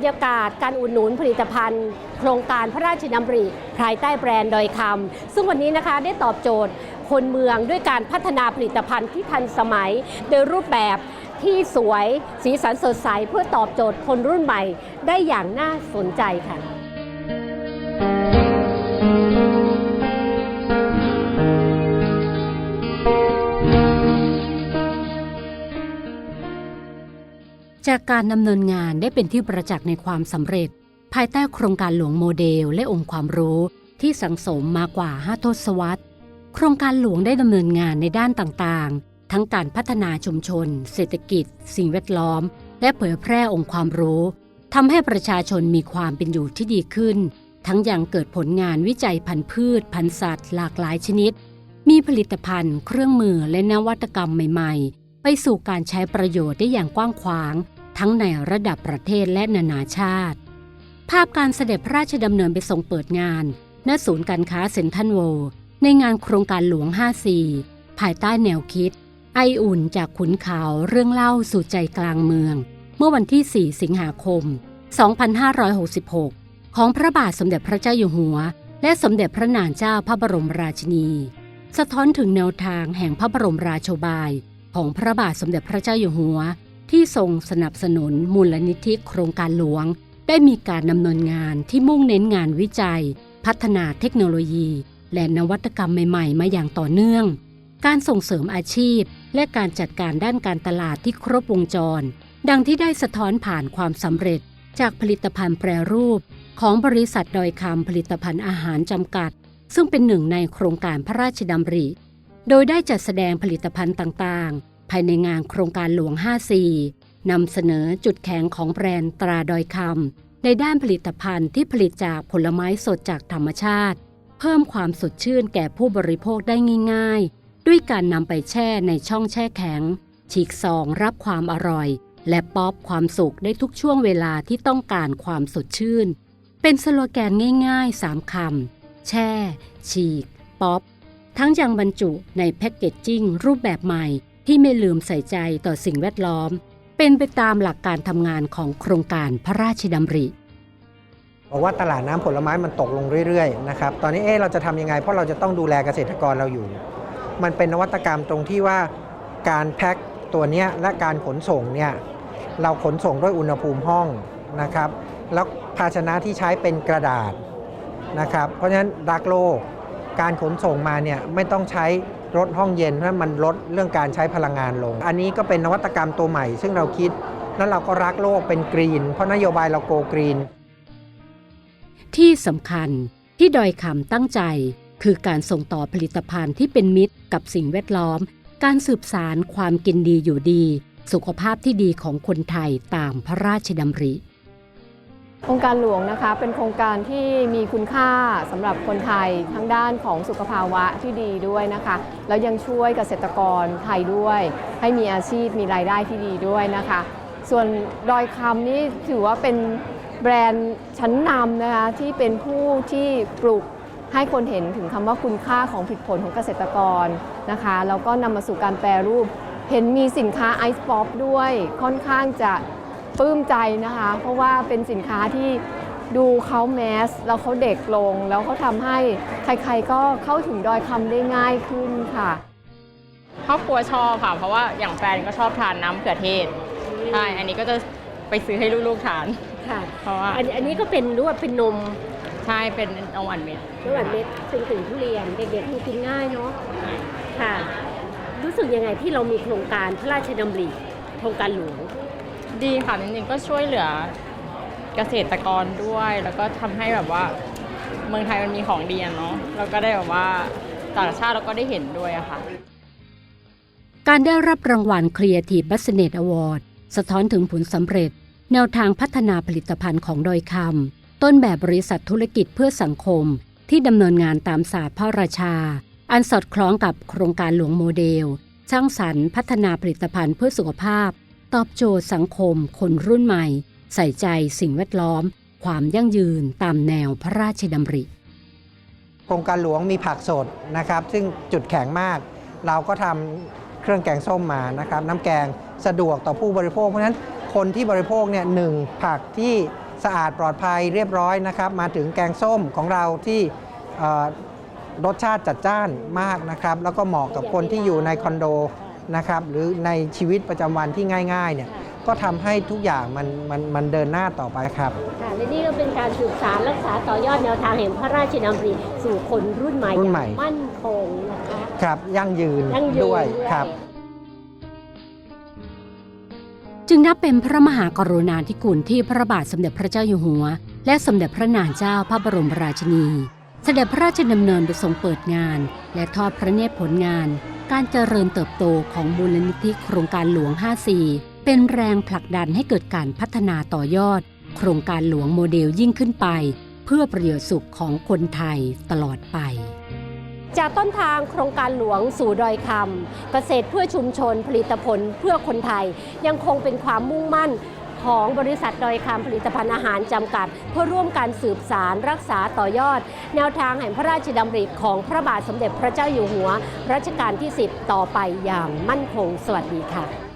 บรรยากาศการอุดหนุนผลิตภัณฑ์ โครงการพระราชดำริภายใต้แบรนด์ดอยคำซึ่งวันนี้นะคะได้ตอบโจทย์คนเมืองด้วยการพัฒนาผลิตภัณฑ์ที่ทันสมัย โดยรูปแบบที่สวยสีสันสดใสเพื่อตอบโจทย์คนรุ่นใหม่ได้อย่างน่าสนใจค่ะ จากการดำเนินงานได้เป็นที่ประจักษ์ในความสำเร็จ ภายใต้โครงการหลวงโมเดลและองค์ความรู้ที่สังสมมากว่า5ทศวรรษ โครงการหลวงได้ดำเนินงานในด้านต่างๆ ทั้งการพัฒนาชุมชน เศรษฐกิจ สิ่งแวดล้อม และเผยแพร่องค์ความรู้ทำให้ประชาชนมีความเป็นอยู่ที่ดีขึ้น ทั้งยังเกิดผลงานวิจัยพันธุ์พืช พันธุ์สัตว์ หลากหลายชนิด มีผลิตภัณฑ์ เครื่องมือและนวัตกรรมใหม่ๆ ไปสู่การใช้ประโยชน์ได้อย่างกว้างขวาง ทั้งในระดับประเทศและนานาชาติ ภาพการเสด็จพระราชดำเนินไปทรงเปิดงาน ณ ศูนย์การค้าเซ็นทรัลเวิลด์ในงานโครงการหลวง 54 ภายใต้แนวคิด ไออุ่นจากขุนเขาเรื่องเล่าสู่ใจกลางเมือง เมื่อวันที่ 4 สิงหาคม 2566 ของพระบาทสมเด็จพระเจ้าอยู่หัว และสมเด็จพระนางเจ้าพระบรมราชินี สะท้อนถึงแนวทางแห่งพระบรมราโชบาย ของพระบาทสมเด็จพระเจ้าอยู่หัว ที่ทรงสนับสนุนมูลนิธิโครงการหลวง ได้มีการดำเนินงานที่มุ่งเน้นงานวิจัย พัฒนาเทคโนโลยี และนวัตกรรมใหม่ๆ มาอย่างต่อเนื่อง การส่งเสริมอาชีพ และการจัดการด้านการตลาดที่ครบวงจร ดังที่ได้สะท้อนผ่านความสำเร็จ จากผลิตภัณฑ์แปรรูป ของบริษัทดอยคำผลิตภัณฑ์อาหารจำกัด ซึ่งเป็นหนึ่งในโครงการพระราชดำริ โดยได้จัดแสดงผลิตภัณฑ์ต่างๆ ภายในงานโครงการหลวง 54 นำเสนอจุดแข็งของแบรนด์ตราดอยคำในด้านผลิตภัณฑ์ที่ผลิตจากผลไม้สดจากธรรมชาติ เพิ่มความสดชื่นแก่ผู้บริโภคได้ง่าย ๆ ด้วยการนำไปแช่ในช่องแช่แข็ง ฉีกซองรับความอร่อย และป๊อปความสุขได้ทุกช่วงเวลาที่ต้องการความสดชื่น เป็นสโลแกนง่ายๆ 3คำแช่ ฉีก ป๊อป ทั้งยังบรรจุในแพ็กเกจจิ้งรูปแบบใหม่ที่ไม่ลืมใส่ใจต่อสิ่งแวดล้อม เป็นไปตามหลักการทำงานของโครงการพระราชดำริบอกว่าตลาดน้ำผลไม้มันตกลงเรื่อยๆนะครับ ตอนนี้เอ๊เราจะทำยังไง เพราะเราจะต้องดูแลเกษตรกรเราอยู่ มันเป็นนวัตกรรมตรงที่ว่าการแพ็คตัวนี้และการขนส่งเนี่ยเราขนส่งด้วยอุณหภูมิห้องนะครับ แล้วภาชนะที่ใช้เป็นกระดาษนะครับ เพราะฉะนั้นรักโลก การขนส่งมาเนี่ยไม่ต้องใช้รถห้องเย็นเพราะมันลดเรื่องการใช้พลังงานลง อันนี้ก็เป็นนวัตกรรมตัวใหม่ ซึ่งเราคิดแล้วเราก็รักโลกเป็นกรีน เพราะนโยบายเราโกกรีน ที่สำคัญที่ดอยคำตั้งใจ คือการส่งต่อผลิตภัณฑ์ที่เป็นมิตรกับสิ่งแวดล้อม การสืบสารความกินดีอยู่ดี สุขภาพที่ดีของคนไทยตามพระราชดำริ โครงการหลวงนะคะเป็นโครงการที่มีคุณค่าสำหรับคนไทยทั้งด้านของสุขภาวะที่ดีด้วยนะคะ แล้วยังช่วยเกษตรกรไทยด้วย ให้มีอาชีพมีรายได้ที่ดีด้วยนะคะ ส่วนดอยคำนี่ถือว่าเป็นแบรนด์ชั้นนำนะคะที่เป็นผู้ที่ปลูกให้คนเห็นถึงคำว่าคุณค่าของผลิตผลของเกษตรกรนะคะแล้วก็นำมาสู่การแปรรูป เห็นมีสินค้าไอซ์ป๊อปด้วยค่อนข้างจะ ปลื้มใจนะคะ เพราะว่าเป็นสินค้าที่ดูเขาแมสแล้วเขาเด็กลง แล้วเขาทำให้ใครๆก็เข้าถึงดอยคำได้ง่ายขึ้นค่ะครอบครัวชอบค่ะ เพราะว่าอย่างแฟนก็ชอบทานน้ำเขือเทศใช่อันนี้ก็จะไปซื้อให้ลูกๆทาน ค่ะเพราะว่า อันอันนี้ก็เป็นรู้ว่าเป็นนมใช่เป็นนมอันเม็ดระหว่างเม็ดซึ่งถึงทุเรียนเด็กๆคงกินง่ายเนาะค่ะ รู้สึกยังไงที่เรามีโครงการพระราชดำริโครงการหลวง ดีค่ะจริงๆก็ช่วยเหลือเกษตรกรด้วย แล้วก็ทำให้แบบว่าเมืองไทยมันมีของดีอะเนาะแล้วก็ได้แบบว่าต่างชาติเราก็ได้เห็นด้วยอะค่ะ การได้รับรางวัล Creative Business Award สะท้อนถึงผลสำเร็จ แนวทางพัฒนาผลิตภัณฑ์ของดอยคำต้นแบบบริษัทธุรกิจเพื่อสังคม ที่ดำเนินงานตามศาสตร์พระราชา อันสอดคล้องกับโครงการหลวงโมเดล สร้างสรรค์พัฒนาผลิตภัณฑ์เพื่อสุขภาพ ตอบโจทย์สังคมคนรุ่นใหม่ ใส่ใจสิ่งแวดล้อม ความยั่งยืนตามแนวพระราชดำริโครงการหลวงมีผักสดนะครับ ซึ่งจุดแข็งมาก เราก็ทำเครื่องแกงส้มมานะครับน้ำแกงสะดวกต่อผู้บริโภค เพราะฉะนั้นคนที่บริโภคเนี่ยหนึ่งผักที่สะอาดปลอดภัยเรียบร้อยนะครับ มาถึงแกงส้มของเราที่รสชาติจัดจ้านมากนะครับ แล้วก็เหมาะกับคนที่อยู่ในคอนโด นะครับหรือในชีวิตประจำวันที่ง่ายๆเนี่ยก็ทำให้ทุกอย่างมันมันมันเดินหน้าต่อไปครับ ค่ะและนี่ก็เป็นการสืบสารรักษาต่อยอดแนวทางแห่งพระราชดำริสู่คนรุ่นใหม่รุ่อนใหม่ย่างมั่นคงนะคะครับยั่งยืนยั่งยืนด้วยครับ จึงนับเป็นพระมหากรุณาธิคุณที่พระบาทสมเด็จพระเจ้าอยู่หัว และสมเด็จพระนางเจ้าพระบรมราชินี เสด็จพระราชดำเนินไปทรงเปิดงาน และทอดพระเนตรผลงาน การเจริญเติบโตของมูลนิธิโครงการหลวง 54 เป็นแรงผลักดันให้เกิดการพัฒนาต่อยอด โครงการหลวงโมเดลยิ่งขึ้นไป เพื่อประโยชน์สุขของคนไทยตลอดไปจากต้นทางโครงการหลวงสู่ดอยคำเกษตรเพื่อชุมชนผลิตผลเพื่อคนไทย ยังคงเป็นความมุ่งมั่น ของบริษัทดอยคำผลิตภัณฑ์อาหารจำกัด เพื่อร่วมการสืบสารรักษาต่อยอด แนวทางแห่งพระราชดำริของพระบาทสมเด็จพระเจ้าอยู่หัว รัชกาลที่ 10 ต่อไปอย่างมั่นคง สวัสดีค่ะ